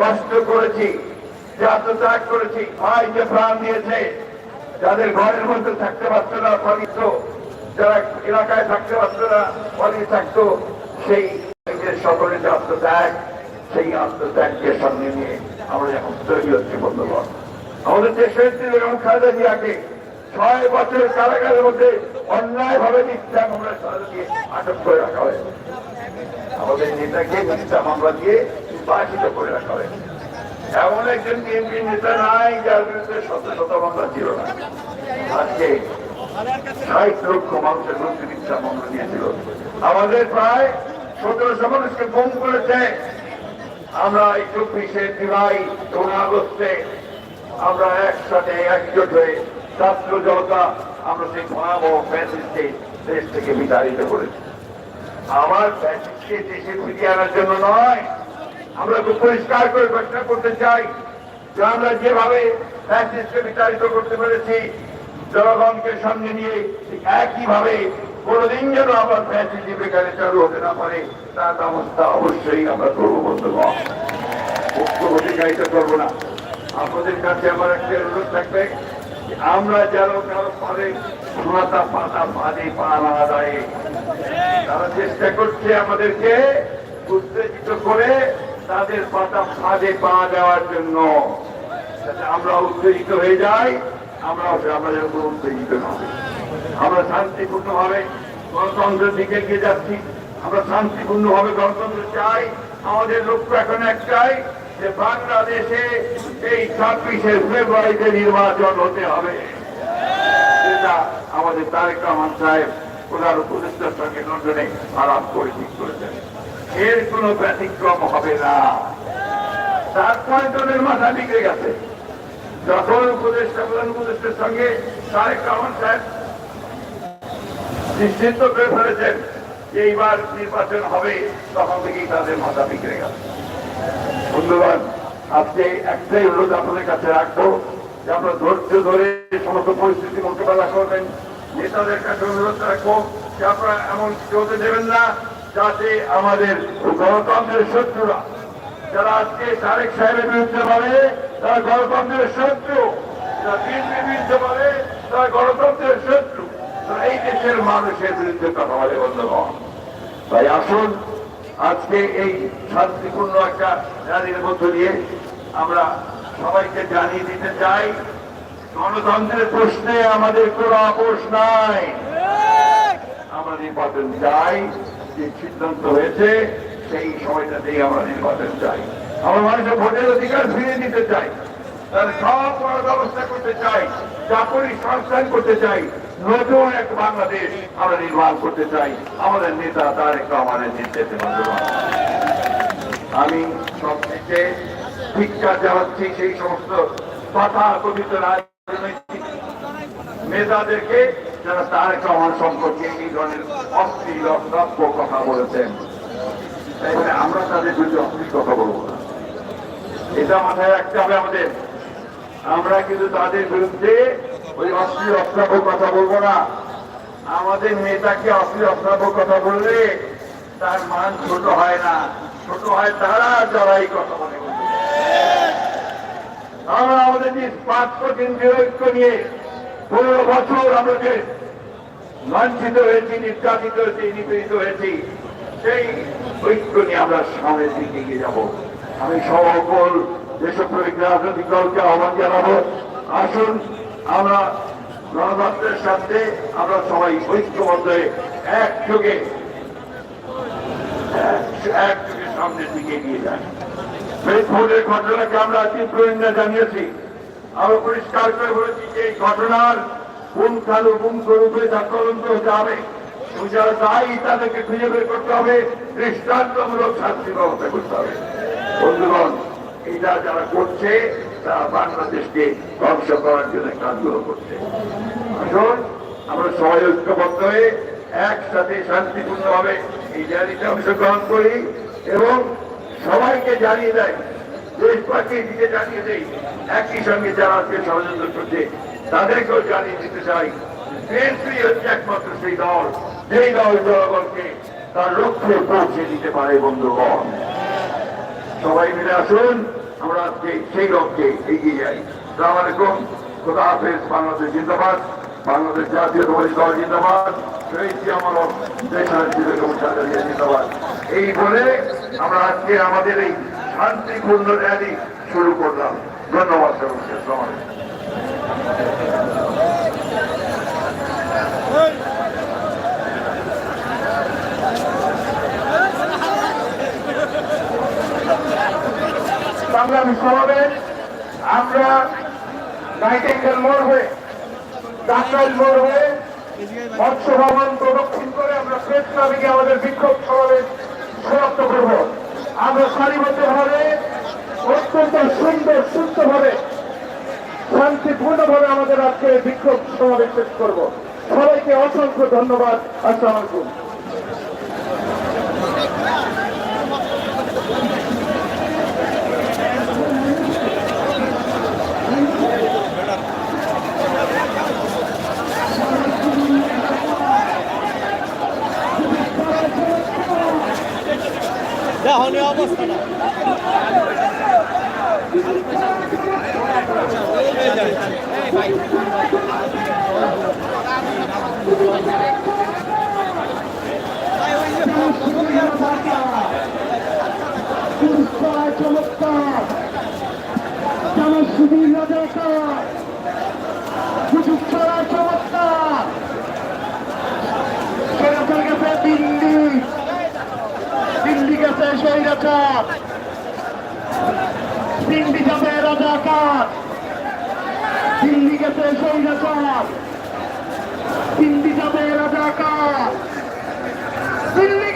কষ্ট করেছি যে আত্মত্যাগ করেছি ভাই যে প্রাণ দিয়েছে। যাদের ঘরের মধ্যে থাকতে পারতো না, পবিত্র, যারা এলাকায় থাকতে পারতো না পালিয়ে থাকতো, সেই সকলের যে আত্মত্যাগ, সেই আত্মত্যাগকে সামনে নিয়ে আমরা এখন তৈরি হচ্ছে, বন্ধুগণ। আমাদের দেশের এবং খালেদা জিয়াকে ছয় বছর কারাগারের মধ্যে অন্যায় ভাবে মিথ্যা মামলা দিয়ে আটক করে রাখা হয়েছে। আমাদের নেতাকে মিথ্যা মামলা দিয়ে বাসিত করে রাখা হয়েছে এমন একজন বিএনপি নেতা নাই, যার বিরুদ্ধে শত শত মামলা ছিল না। আজকে ষাট লক্ষ মানুষের মিথ্যা মামলা দিয়েছিল আমাদের প্রায় সতেরোশো মানুষকে গুম করেছে। আমরা এই চব্বিশে জুলাই এবং আগস্টে আমরা একসাথে একজোট হয়ে ছাত্র জনতা, আমরা সেই ভয়াবহ ফ্যাসিস্টে দেশ থেকে বিতাড়িত করেছি। আমার ফ্যাসিস্টকে দেশে ফিরিয়ে আনার জন্য নয় আমরা খুব পরিষ্কার করে ঘোষণা করতে চাই যে আমরা যেভাবে ফ্যাসিস্টকে বিতাড়িত করতে পেরেছি, জনগণকে সামনে নিয়ে একইভাবে কোনদিন যেন আবার ফ্যাসিস্ট বেকারে চালু হতে না পারে, তার ব্যবস্থা অবশ্যই আমরা করব, বন্ধুগণ। অধিকারিত করব না। আপনাদের কাছে আমার একটা অনুরোধ থাকবে আমরা যেন কারও পরে সোনাতা পাতা পানি পা না দেয়। তারা চেষ্টা করছে আমাদেরকে উত্তেজিত করে তাদের পাতা ফাঁদে পা দেওয়ার জন্য। আমরা উত্তেজিত হয়ে যাই আমরা আমরা যেন কোনো উত্তেজিত না। আমরা শান্তিপূর্ণ ভাবে গণতন্ত্রের দিকে এগিয়ে যাচ্ছি। আমরা শান্তিপূর্ণ ভাবে গণতন্ত্র চাই। আমাদের লক্ষ্য এখন একটাই, যে বাংলাদেশে এই ছাব্বিশে ফেব্রুয়ারিতে নির্বাচন হতে হবে। যেটা আমাদের তারেক রহমান সাহেব প্রধান উপদেষ্টার সঙ্গে লন্ডনে আলাপ করে ঠিক করেছেন। এর কোনো ব্যতিক্রম হবে না। তারপরে দলের মাথা বিগড়ে গেছে। যখন উপদেষ্টা, প্রধান উপদেষ্টার সঙ্গে তারেক রহমান সাহেব নিশ্চিত করে ফেলেছেন এইবার নির্বাচন হবে, তখন থেকেই তাদের মাথা বিগড়ে গেছে। বন্ধুগণ, আজকে একটাই অনুরোধ আপনাদের কাছে রাখব যে আপনারা ধৈর্য ধরে সমস্ত পরিস্থিতি মোকাবেলা করবেন। নেতাদের কাছে অনুরোধ রাখব যে আপনারা এমন হতে দেবেন না। যাতে আমাদের গণতন্ত্রের শত্রুরা, যারা আজকে তারেক সাহেবের বিরুদ্ধে বলে, তারা গণতন্ত্রের শত্রু, যারা বিএনপির বিরুদ্ধে বলে, তারা গণতন্ত্রের শত্রু, তারা এই দেশের মানুষের বিরুদ্ধে কথা বলে, বন্ধুগণ। তাই আসুন, আজকে এই শান্তিপূর্ণ একটা র্যালির মধ্য দিয়ে আমরা সবাইকে জানিয়ে দিতে চাই, গণতন্ত্রের প্রশ্নে আমাদের কোনো আপোষ নাই। আমরা নির্বাচন চাই। যে সিদ্ধান্ত হয়েছে, সেই সময়টাতেই আমরা নির্বাচন চাই। আমরা মানুষের ভোটের অধিকার ফিরিয়ে দিতে চাই। তার সব ব্যবস্থা করতে চাই, চাকরি সংস্থান করতে চাই, নতুন এক বাংলাদেশ আমরা নির্মাণ করতে চাই। আমাদের নেতা তারেক রহমানের নির্দেশে। আমি সবথেকে শিক্ষা জানাচ্ছি সেই সমস্ত কথা কথিত রাজনৈতিক নেতাদেরকে যারা তারেক রহমান সম্পর্কে এই ধরনের অশ্লীল অসভ্য কথা বলেছেন তাই আমরা তাদের বিরুদ্ধে অশ্লীল কথা বলব না। এটা মাথায় রাখতে হবে আমাদের। আমরা কিন্তু তাদের বিরুদ্ধে ওই অশ্লীল অশ্রাব্য কথা বলব না। আমাদের নেতাকে অশ্লীল অশ্রাব্য কথা বললে তার মান ছোট হয় না। ছোট হয় তারা যারা এই কথা বলে। আমরা আমাদের যে পাঁচশো কেন্দ্রীয় ঐক্য নিয়ে পনেরো বছর আমাকে লাঞ্ছিত হয়েছি, নির্যাতিত হয়েছি, নিপীড়িত হয়েছি। সেই ঐক্য নিয়ে আমরা সামনের দিকে এগিয়ে যাব। আমি সকল দেশপ্রেমিক রাজনৈতিক দলকে আহ্বান জানাব। আসুন, আমরা গণতন্ত্রের সাথে আমরা সবাই ঐক্যবদ্ধ হয়ে একযোগে এক- একযোগে সামনের দিকে এগিয়ে যাই। ফেসবুকের ঘটনাকে আমরা তীব্র নিন্দা জানিয়েছি। আমরা পরিষ্কার করে বলেছি যে এই ঘটনার কালো রূপে তদন্ত হতে হবে। যারা দায়ী তাদেরকে খুঁজে বের করতে হবে, দৃষ্টান্তমূলক শাস্তি ব্যবস্থা করতে হবে। বন্ধুগণ এটা যারা করছে বাংলাদেশকে ধ্বংস করার জন্য কাজগুলো করছে। আসুন, আমরা সবাই ঐক্যবদ্ধ হয়ে একসাথে শান্তিপূর্ণভাবে এই র্যালিতে অংশগ্রহণ করি এবং সবাইকে জানিয়ে দেয় দেশবাসীর দিকে জানিয়ে দেয় একই সঙ্গে যারা আজকে ষড়যন্ত্র করছে, তাদেরকেও জানিয়ে দিতে চাই বিএনপি হচ্ছে একমাত্র সেই দল, যেই দল জনগণকে তার লক্ষ্যে পৌঁছে দিতে পারে, বন্ধুগণ। সবাই মিলে আসুন, আমরা আজকে সেই লক্ষ্যে এগিয়ে যাই। সালাম আলাইকুম, খোদা হাফেজ, বাংলাদেশ জিন্দাবাদ, বাংলাদেশ জাতীয়তাবাদী দল জিন্দাবাদ জিন্দাবাদ। এই বলে আমরা আজকে আমাদের এই শান্তিপূর্ণ র্যালি শুরু করলাম। ধন্যবাদ সবাইকে। সংগ্রামী সমাবেশ আমরা নাইটেঙ্গেল মোড় হয়ে ডাক্তার মোড় হয়ে, মৎস্য ভবন প্রদক্ষিণ করে আমরা প্রেস আমাদের বিক্ষোভ সমাবেশ সমাপ্ত করব। আমরা সারিবদ্ধভাবে অত্যন্ত সুন্দর, সুস্থভাবে, শান্তিপূর্ণভাবে আমাদের আজকে বিক্ষোভ সমাবেশ করব। সবাইকে অসংখ্য ধন্যবাদ। আসসালাম আলাইকুম। চমৎকার চমৎকার। যেমন সুবীর রাজাকার সুযোগ ছাড়া চমৎকার সেরাচার গেছে দিল্লি দিল্লি যাবে রাজাকার রাজার দিল্লি যাবে রাজাকার দিল্লি